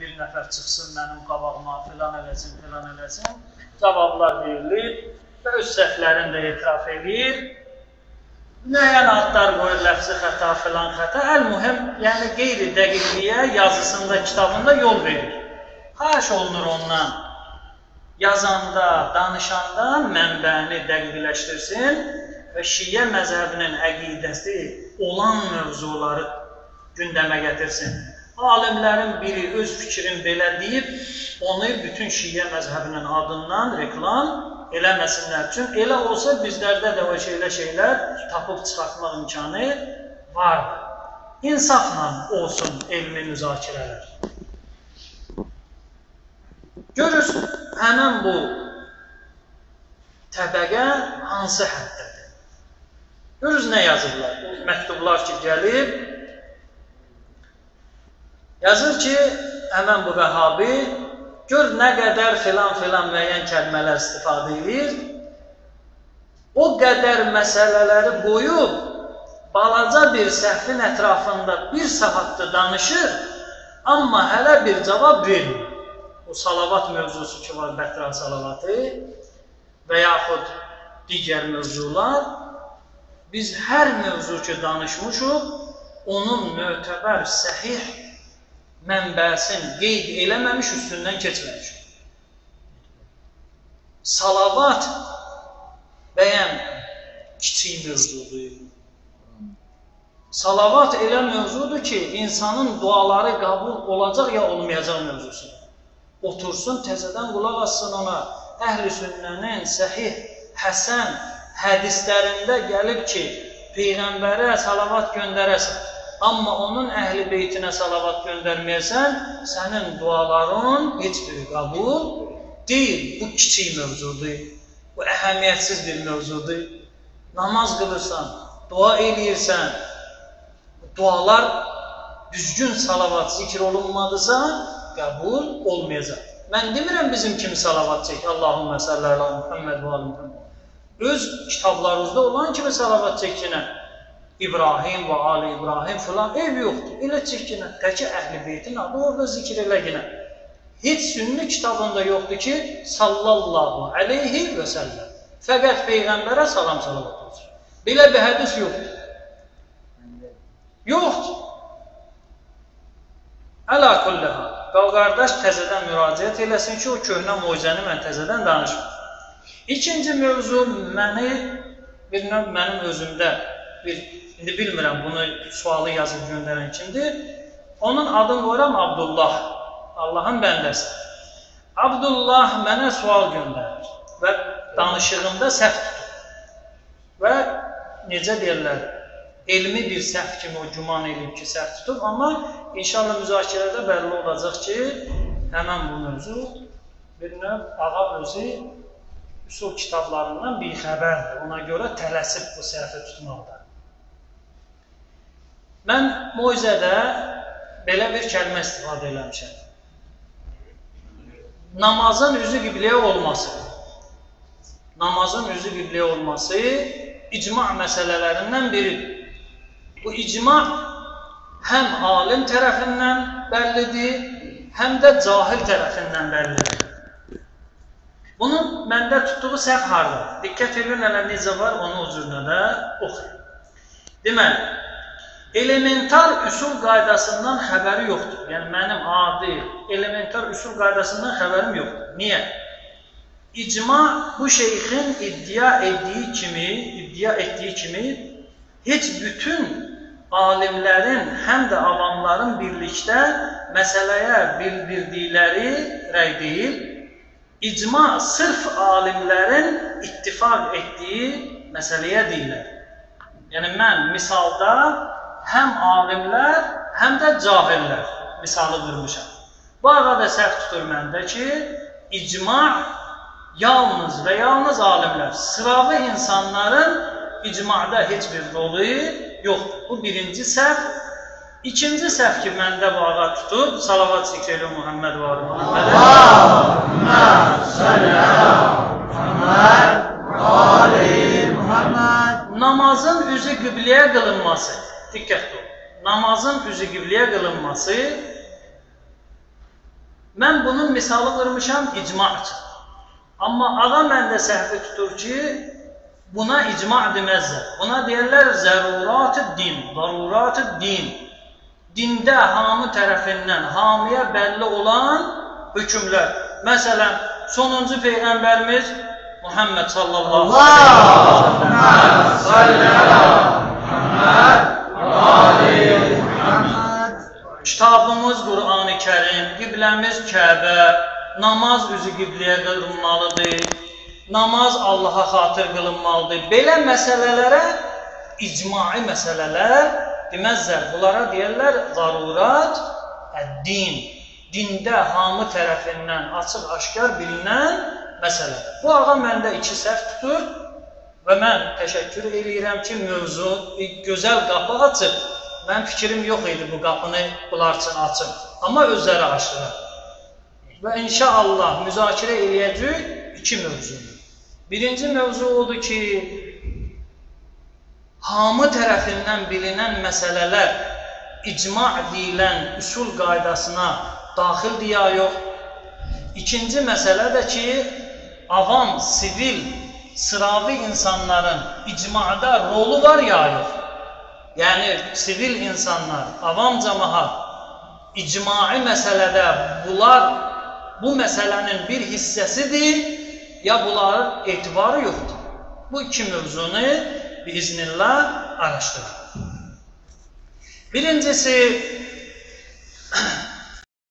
bir nəfər çıxsın mənim qabağıma, filan eləsin, filan eləsin. Cavablar verilir və öz səhvlərini də etiraf edir. Müəyyən adlar qoyur, ləfzi xəta, filan xəta. Əl-mühim, yəni qeyri dəqiqliyə yazısında, kitabında yol verir. Xahiş olunur ondan yazanda, danışanda mənbəni dəqiqləşdirsin və Şiyə məzhəbinin əqidəsi olan mövzuları gündəmə gətirsin. Alimlərin biri öz fikrin belə deyib, onu bütün Şiyə məzhəbinin adından reklam eləməsinlər üçün. Elə olsa bizlərdə də o şeylə şeylər tapıb çıxartmaq imkanı vardır. İnsafla olsun elmi müzakirələr. Görür, həmən bu təbəqə hansı həddədir? Görürüz, nə yazırlar? Bu məktublar ki, gəlib, yazır ki, həmən bu vəhabi, gör nə qədər filan-filan müəyyən kəlmələr istifadə edir, o qədər məsələləri qoyub, balaca bir səhvin ətrafında bir saatdır danışır, amma hələ bir cavab vermir. O salavat mövzusu ki var, Bətran salavatı və yaxud digər mövzular, biz hər mövzu ki danışmışıq, onun mötəbər, səhih mənbəsin qeyd eləməmiş, üstündən keçməmişik. Salavat bəyən kiçik mövzudur. Salavat elə mövzudur ki, insanın duaları qəbul olacaq ya olmayacaq mövzusudur otursun, təzədən qulaq assın ona. Əhl-i sünnənin səhih, həsən hədislərində gəlib ki, Peyğəmbərə salavat göndərəsən, amma onun əhl-i beytinə salavat göndərməyəsən, sənin duaların heç biri qəbul deyil. Bu kiçik mövzudur, bu əhəmiyyətsiz bir mövzudur. Namaz qılırsan, dua eləyirsən, dualar düzgün salavat zikr olunmadısa, qəbul olmayacaq. Mən demirəm bizim kimi salavat çək. Allahümmə salli ala Muhammed və ali Muhammed. Öz kitablarınızda olan kimi salavat çəkinə. İbrahim və ali İbrahim filan ev yoxdur. Elə çəkinə. Təki əhl-i beytin adı orada zikr eləginə. Heç sünni kitabında yoxdur ki, sallallahu aleyhi və səlləm. Fəqət Peyğəmbərə salam salavat olsun. Belə bir hədis yoxdur. Yoxdur. Əla. Qal qardaş təzədən müraciət eləsin ki, o köhnə moizəni mən təzədən danışmam. İkinci mövzu məni bir növ mənim özümdə bir indi bilmirəm bunu sualı yazıb göndərən kimdir. Onun adını qoyuram Abdullah. Allahın bəndəsi. Abdullah mənə sual göndərir və danışığımda səhv tutur. Və necə deyirlər, elmi bir səhv kimi o güman edib ki, səhv tutub, amma inşallah müzakirədə bəlli olacaq ki, həmən bu mövzu bir növ ağa özü üsul kitablarından bir xəbərdir. Ona görə tələsib bu səhvi tutmaqda. Mən moizədə belə bir kəlmə istifadə eləmişəm. Namazın üzü qibləyə olması. Namazın üzü qibləyə olması icma məsələlərindən biridir. Bu icma həm alim tərəfindən bəllidir, həm də cahil tərəfindən bəllidir. Bunun məndə tutduğu səhv harda? Diqqət edin, hələ necə var, onu o cürünə də oxuyun. Deməli, elementar üsul qaydasından xəbəri yoxdur. Yəni, mənim adi elementar üsul qaydasından xəbərim yoxdur. Niyə? İcma bu şeyxin iddia etdiyi kimi, iddia etdiyi kimi heç bütün alimlərin, həm də avamların birlikdə məsələyə bildirdikləri rəy deyil, icma sırf alimlərin ittifaq etdiyi məsələyə deyilər. Yəni, mən misalda həm alimlər, həm də cahillər misalı qırmışam. Bu arada səhv tutur məndə ki, icma yalnız və yalnız alimlər, sıravi insanların icmada heç bir rolu yoxdur. Bu birinci səhv. İkinci səhv ki, məndə bu ağa tutub, salavat zikr elə Muhammed və ali Muhammedə. Allahümmə sallə Muhammed ali Muhammed. Namazın üzü qibləyə qılınması, diqqətli ol. Namazın üzü qibləyə qılınması Mən bunun misalı qırmışam icma üçün. Amma ağa məndə səhvi tutur ki, buna icma deməzlər. Buna deyərlər zərurat-ı din, darurat-ı din. Dində hamı tərəfindən hamiyə bəlli olan hökmlər. Məsələn, sonuncu peyğəmbərimiz Muhammed sallallahu Allahümme salli ala Muhammed ve ali Muhammed. Kitabımız Qur'an-ı Kərim, qibləmiz Kəbə, namaz üzü qibləyə qılınmalıdır, namaz Allaha xatır qılınmalıdır. Belə məsələlərə icmai məsələlər deməzlər. Bunlara deyərlər zarurat, din. Dində hamı tərəfindən açıq-aşkar bilinən məsələdir. Bu ağa məndə iki səhv tutur və mən təşəkkür eləyirəm ki, mövzu gözəl qapı açıb. Mənim fikrim yox idi bu qapını bunlar üçün açım. Amma özləri açdılar. Və inşallah müzakirə eləyəcək iki mövzunu. Birinci mövzu odur ki, hamı tərəfindən bilinən məsələlər icma deyilən üsul qaydasına daxildir ya yox? İkinci məsələ də ki, avam, sivil, sıravi insanların icmada rolu var ya yox? Yəni, sivil insanlar, avam cəmahat icmai məsələdə bunlar bu məsələnin bir hissəsidir, ya bunların etibarı yoxdur. Bu iki mövzunu biiznillah araşdırın. Birincisi,